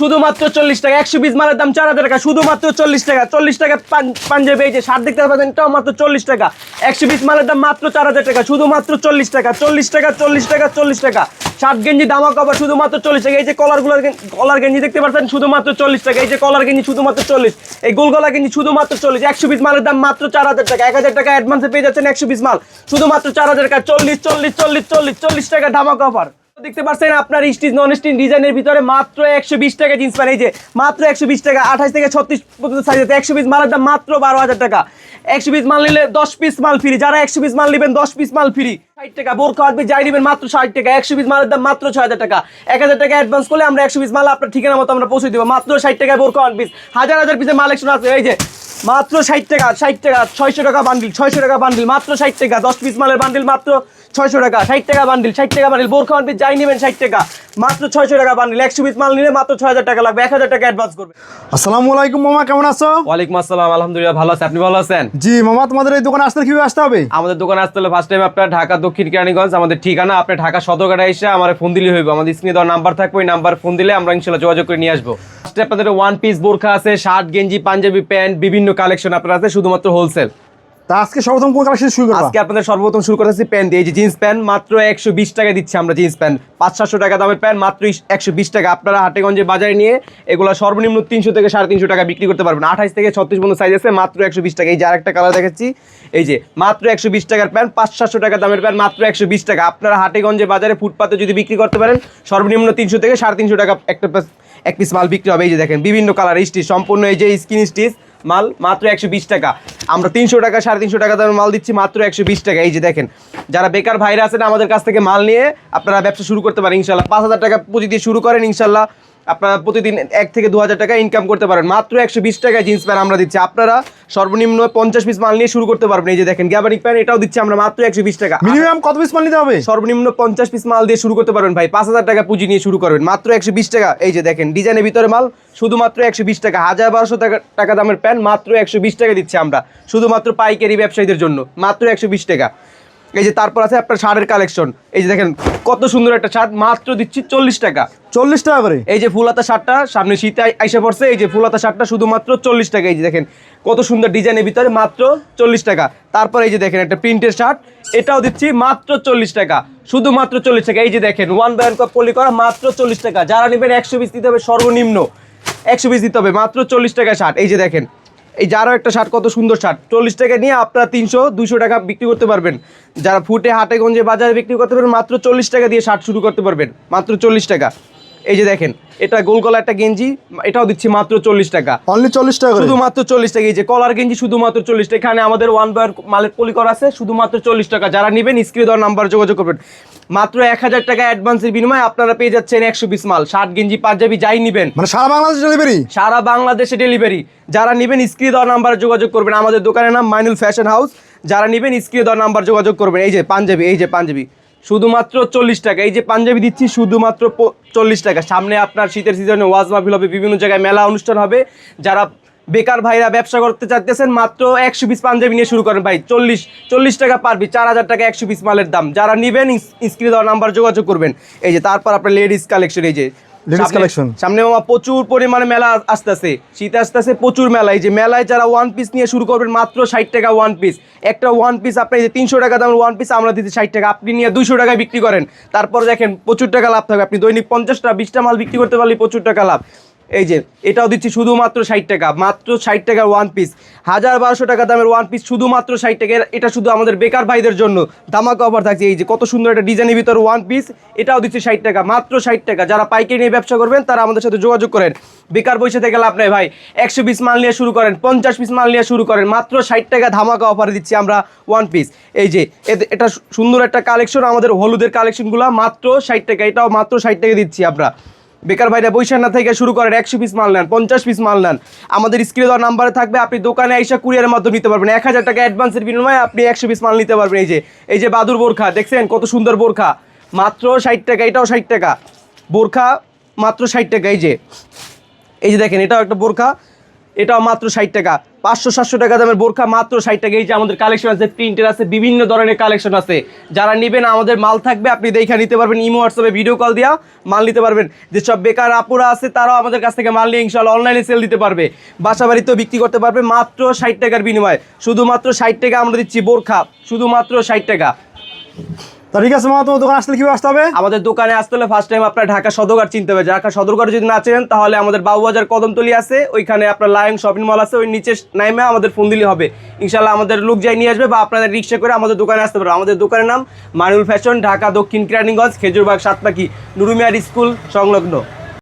শুধুমাত্র চল্লিশ টাকা। একশো পিস মালের দাম চার হাজার টাকা, শুধুমাত্র চল্লিশ টাকা। চল্লিশ টাকা পাঞ্জাবি, এই যে শার্ট দেখতে পাচ্ছেন, এটাও মাত্র চল্লিশ টাকা। একশো পিস মালের দাম মাত্র চার হাজার টাকা, শুধুমাত্র চল্লিশ টাকা। চল্লিশ টাকা চল্লিশ টাকা চল্লিশ টাকা। শার্ট, গেঞ্জি দামা কভার শুধুমাত্র চল্লিশ টাকা। এই যে কলারগুলো কলার গেঞ্জি দেখতে পাচ্ছেন, শুধুমাত্র চল্লিশ টাকা। এই যে কলার গেঞ্জি শুধুমাত্র চল্লিশ। এই গোলগলা গেঞ্জি শুধুমাত্র চল্লিশ। একশো পিস মালের দাম মাত্র চার হাজার টাকা। এক হাজার টাকা অ্যাডভান্সে পেয়ে যাচ্ছেন একশো পিস মাল। শুধুমাত্র চার হাজার টাকা। চল্লিশ চল্লিশ চল্লিশ চল্লিশ চল্লিশ টাকা দামা কভার দেখতে পাচ্ছেন আপনার স্টিচ নন স্টিচ ডিজাইনের ভিতরে মাত্র একশো বিশ টাকা জিন্স প্যান্ট। এই যে, মাত্র একশো বিশ টাকা, আঠাশ থেকে ছত্রিশ পর্যন্ত সাইজ আছে। একশো পিস মালের দাম মাত্র বারো হাজার টাকা। একশো পিস মাল নিলে দশ পিস মাল ফ্রি যারা একশো পিস মাল নেবেন, দশ পিস মাল ফ্রি ষাট টাকা, বোরখা আসবে যাই নেবেন, মাত্র ষাট টাকা। একশো পিস মালের দাম মাত্র ছয় হাজার টাকা। এক হাজার টাকা অ্যাডভান্স করলে আমরা একশো পিস মাল আপনার ঠিকানা মতো আমরা পৌঁছে দেবো। মাত্র ষাট টাকায় বোরখা ওয়ান পিস হাজার হাজার পিসের মাল একশো আছে। এই যে মাত্র ষাট টাকা ষাট টাকা ছয়শো টাকা বান্ডিল ছয়শো টাকা বান্ডিল মাত্র ষাট টাকা দশ পিস মালের বান্ডিল মাত্র ছয়শো টাকা ষাট টাকা বান্ডিল ষাট টাকা বান্ডিল বোরখা পিস যাই নেবেন ষাট টাকা মাত্র ছয়শো টাকা বান্ডিল একশো পিস মাল নিলে মাত্র ছয় হাজার টাকা লাগবে এক হাজার টাকা অ্যাডভান্স করবে। আসসালামু আলাইকুম মামা কেমন আছো? ওয়ালাইকুম আসসালাম আলহামদুলিল্লাহ ভালো আছে আপনি ভালো আছেন? জি মামা তোমাদের এই দোকানে আসতে কীভাবে আসতে হবে? আমাদের দোকানে আসতে হলে ফার্স্ট টাইম আপনার ঢাকা দক্ষিণ কেরানীগঞ্জ আমাদের ঠিকানা আপনি ঢাকা সদরঘাটে এসে আমার ফোন দিলে হইব। আমাদের স্ক্রিনে দেওয়ার নাম্বার থাকবে ওই নাম্বার ফোন দিলে আমরা ইনশাল্লাহ যোগাযোগ করে নিয়ে আসব। ফার্স্টে আপনাদের ওয়ান পিস বোরখা আছে শার্ট গেঞ্জি পাঞ্জাবি প্যান্ট বিভিন্ন কালেকশন আপনার আছে শুধুমাত্র হোলসেল তা আজকে সর্বপ্রথম কোন কালেকশন শুরু করবা? আজকে আপনাদের সর্বপ্রথম শুরু করেছি প্যান্ট। দিয়ে যে জিন্স প্যান্ট মাত্র একশো বিশ টাকা দিচ্ছি আমরা জিন্স প্যান্ট টাকা দামের প্যান্ট মাত্র একশো বিশ টাকা। আপনারা হাটেগঞ্জে বাজারে নিয়ে এগুলো সর্বনিম্ন তিনশো থেকে সাড়ে তিনশো টাকা বিক্রি করতে পারবেন। আঠাশ থেকে ছত্রিশ পর্যন্ত সাইজ আছে মাত্র একশো বিশ টাকা। এই যে আরেকটা কালার দেখাচ্ছি এই যে মাত্র একশো বিশ টাকার প্যান্ট পাঁচ সাতশো টাকা দামের প্যান্ট মাত্র একশো বিশ টাকা। আপনারা হাটেগঞ্জে বাজারে ফুটপাতে যদি বিক্রি করতে পারেন সর্বনিম্ন তিনশো থেকে সাড়ে তিনশো টাকা একটা এক পিস মাল বিক্রি হবে। এই যে দেখেন বিভিন্ন কালার স্টিচ সম্পূর্ণ এই যে স্কিন স্টিচ মাল, মাত্র একশো বিশ টাকা। আমরা তিনশো টাকা, সাড়ে তিনশো টাকা দামের মাল দিচ্ছি, মাত্র একশো বিশ টাকা। এই যে দেখেন, যারা বেকার ভাইরা আছেন আমাদের কাছ থেকে মাল নিয়ে আপনারা ব্যবসা শুরু করতে পারেন, ইনশাল্লাহ। পাঁচ হাজার টাকা পুঁজি দিয়ে শুরু করেন, ইনশাল্লাহ। আপনারা প্রতিদিন এক থেকে দু হাজার টাকা ইনকাম করতে পারেন। মাত্র একশো বিশ টাকায় জিন্স প্যান্ট আমরা দিচ্ছি। আপনারা সর্বনিম্ন পঞ্চাশ পিস মাল নিয়ে শুরু করতে পারবেন। এই যে দেখেন গ্যাবারিক প্যান্ট এটাও দিচ্ছি আমরা মাত্র একশো বিশ টাকা। মিনিমাম কত পিস মাল নিতে হবে? সর্বনিম্ন পঞ্চাশ পিস মাল দিয়ে শুরু করতে পারবেন ভাই। পাঁচ হাজার টাকা পুঁজি নিয়ে শুরু করবেন। মাত্র একশো বিশ টাকা। এই যে দেখেন ডিজাইনের ভিতরে মাল শুধুমাত্র একশো বিশ টাকা। হাজার বারোশো টাকা টাকা দামের প্যান্ট মাত্র একশো বিশ টাকা দিচ্ছি আমরা। শুধুমাত্র পাইকারি ব্যবসায়ীদের জন্য। মাত্র একশো বিশ টাকা। এই যে তারপর আছে আপনার শার্টের কালেকশন এই যে দেখেন কত সুন্দর একটা শার্ট মাত্র দিচ্ছি চল্লিশ টাকা। চল্লিশ টাকা করে? এই যে ফুলাতা শার্টটা সামনে শীতে আই- আইসা পড়ছে এই যে ফুলাতা শার্টটা শুধুমাত্র চল্লিশ টাকা। এই যে দেখেন কত সুন্দর ডিজাইনের ভিতরে মাত্র চল্লিশ টাকা। তারপর এই যে দেখেন একটা প্রিন্টের শার্ট এটাও দিচ্ছি মাত্র চল্লিশ টাকা। শুধুমাত্র চল্লিশ টাকা। এই যে দেখেন ওয়ান বাই ওয়ান পলি করা মাত্র চল্লিশ টাকা। যারা নেবেন একশো পিস দিতে হবে সর্বনিম্ন। একশো পিস দিতে হবে মাত্র চল্লিশ টাকা শার্ট। এই যে দেখেন এই যারও একটা শার্ট কত সুন্দর শার্ট চল্লিশ টাকা নিয়ে আপনারা তিনশো দুশো টাকা বিক্রি করতে পারবেন। যারা ফুটে হাটে গঞ্জে বাজারে বিক্রি করতে পারবেন মাত্র চল্লিশ টাকা দিয়ে শার্ট শুরু করতে পারবেন। মাত্র চল্লিশ টাকা। এই যে দেখেন এটা গোল গলা একটা গেঞ্জি এটাও দিচ্ছি মাত্র চল্লিশ টাকা। অনলি চল্লিশ টাকা শুধুমাত্র চল্লিশ টাকা। এই যে কলার গেঞ্জি শুধুমাত্র চল্লিশ টাকা। এখানে আমাদের ওয়ান বাই মালের পলি করা আছে শুধুমাত্র চল্লিশ টাকা। যারা নেবেন স্ক্রিনে দেওয়ার নাম্বার যোগাযোগ করবেন। মাত্র এক হাজার টাকা অ্যাডভান্সের বিনিময়ে আপনারা পেয়ে যাচ্ছেন একশো বিশ মাল। শার্ট গেঞ্জি পাঞ্জাবি যাই নেবেন। মানে সারা বাংলাদেশ ডেলিভারি সারা বাংলাদেশে ডেলিভারি যারা নেবেন স্ক্রিনে দেওয়ার নাম্বার যোগাযোগ করবেন। আমাদের দোকানের নাম মাইনুল ফ্যাশন হাউস যারা নেবেন স্ক্রিনে দেওয়ার নাম্বার যোগাযোগ করবেন। এই যে পাঞ্জাবি এই যে পাঞ্জাবি। শুধুমাত্র চল্লিশ টাকা। এই যে পাঞ্জাবি দিচ্ছি শুধুমাত্র চল্লিশ টাকা। সামনে আপনার শীতের সিজনে ওয়াজ মাহফিল হবে বিভিন্ন জায়গায় মেলা অনুষ্ঠান হবে। যারা বেকার ভাইরা ব্যবসা করতে চাইতেছেন মাত্র একশো পিস পাঞ্জাবি নিয়ে শুরু করেন ভাই। চল্লিশ চল্লিশ টাকা পারবি চার হাজার টাকা একশো পিস মালের দাম। যারা নেবেন স্ক্রিনে দেওয়ার নাম্বার যোগাযোগ করবেন। এই যে তারপর আপনার লেডিস কালেকশন এই যে Ladies সামনে- মামা প্রচুর পরিমাণে মেলা আসতেছে। শীত আসতেছে প্রচুর মেলা। এই যে মেলায় যারা ওয়ান পিস নিয়ে শুরু করবেন মাত্র ষাট টাকা ওয়ান পিস একটা ওয়ান পিস আপনি এই যে তিনশো টাকা দামের ওয়ান পিস আমরা দিতে ষাট টাকা। আপনি নিয়ে দুইশো টাকায় বিক্রি করেন। তারপর দেখেন প্রচুর টাকা লাভ থাকবে। আপনি দৈনিক পঞ্চাশটা বিশটা মাল বিক্রি করতে পারলে প্রচুর টাকা লাভ। এই যে, এটাও দিচ্ছি শুধুমাত্র ষাট টাকা, মাত্র ষাট টাকার ওয়ান পিস হাজার বারোশো টাকা দামের ওয়ান পিস শুধুমাত্র ষাট টাকা এটা শুধু আমাদের বেকার ভাইদের জন্য। ধামাকা অফার থাকছে, এই যে, কত সুন্দর একটা ডিজাইনের ভিতর ওয়ান পিস এটাও দিচ্ছি ষাট টাকা, মাত্র ষাট টাকা। যারা পাইকারি নিয়ে ব্যবসা করবেন, তারা আমাদের সাথে যোগাযোগ করেন। বেকার বসে থেকে লাভ নেই ভাই। একশো পিস মাল নিয়ে শুরু করেন, পঞ্চাশ পিস মাল নিয়ে শুরু করেন, মাত্র ষাট টাকা ধামাকা অফারে দিচ্ছি আমরা ওয়ান পিস এই যে এটা সুন্দর একটা কালেকশন আমাদের হলুদের কালেকশনগুলো মাত্র ষাট টাকা, এটাও মাত্র ষাট টাকা দিচ্ছি আমরা। বেকার ভাইরা বৈশাখনা থেকে শুরু করেন, একশো পিস মাল নেন, পঞ্চাশ পিস মাল নেন। আমাদের স্ক্রিনে দেওয়ার নাম্বারে থাকবে, আপনি দোকানে এসে কুরিয়ারের মাধ্যমে নিতে পারবেন। এক হাজার টাকা অ্যাডভান্সের বিনিময়ে আপনি একশো পিস মাল নিতে পারবেন। এই যে এই যে বাদুর বোরখা, দেখছেন কত সুন্দর বোরখা? মাত্র ষাট টাকা, এটাও ষাট টাকা। বোরখা মাত্র ষাট টাকা, এই যে। এই যে দেখেন, এটাও একটা বোরখা। এটাও মাত্র ষাট টাকা। পাঁচশো, সাতশো টাকা দামের বোরখা মাত্র ষাট টাকা। এই যে আমাদের কালেকশন আছে প্রিন্টের আছে, বিভিন্ন ধরনের কালেকশন আছে। যারা নেবেন, আমাদের মাল থাকবে, আপনি দেখে নিতে পারবেন ইমো, হোয়াটসঅ্যাপে ভিডিও কল দিয়া মাল নিতে পারবেন। যেসব বেকার আপুরা আছে, তারাও আমাদের কাছ থেকে মাল নিয়ে ইনশাল্লাহ অনলাইনে সেল দিতে পারবে। বাসা বাড়িতেও বিক্রি করতে পারবে মাত্র ষাট টাকার বিনিময়ে। শুধুমাত্র ষাট টাকা আমরা দিচ্ছি বোরখা, শুধুমাত্র ষাট টাকা। তা ঠিক আছে মামা তোমার দোকান আসলে কীভাবে আসতে হবে? আমাদের দোকানে আসতে হলে ফার্স্ট টাইম আপনার ঢাকা সদরঘাট চিনতে হবে। ঢাকা সদরঘাট যদি না চেনেন, তাহলে আমাদের বাবুবাজার কদমতলি আছে, ওইখানে আপনার লায়ং শপিং মল আছে, ওই নিচে নাইমে আমাদের ফোন দিলে হবে। ইনশাল্লাহ আমাদের লোক যাই নিয়ে আসবে বা আপনাদের রিক্সা করে আমাদের দোকানে আসতে পারবে। আমাদের দোকানের নাম মানুল ফ্যাশন, ঢাকা দক্ষিণ কেরানীগঞ্জ, খেজুরবাগ সাতপাখি নুরুমিয়ার স্কুল সংলগ্ন।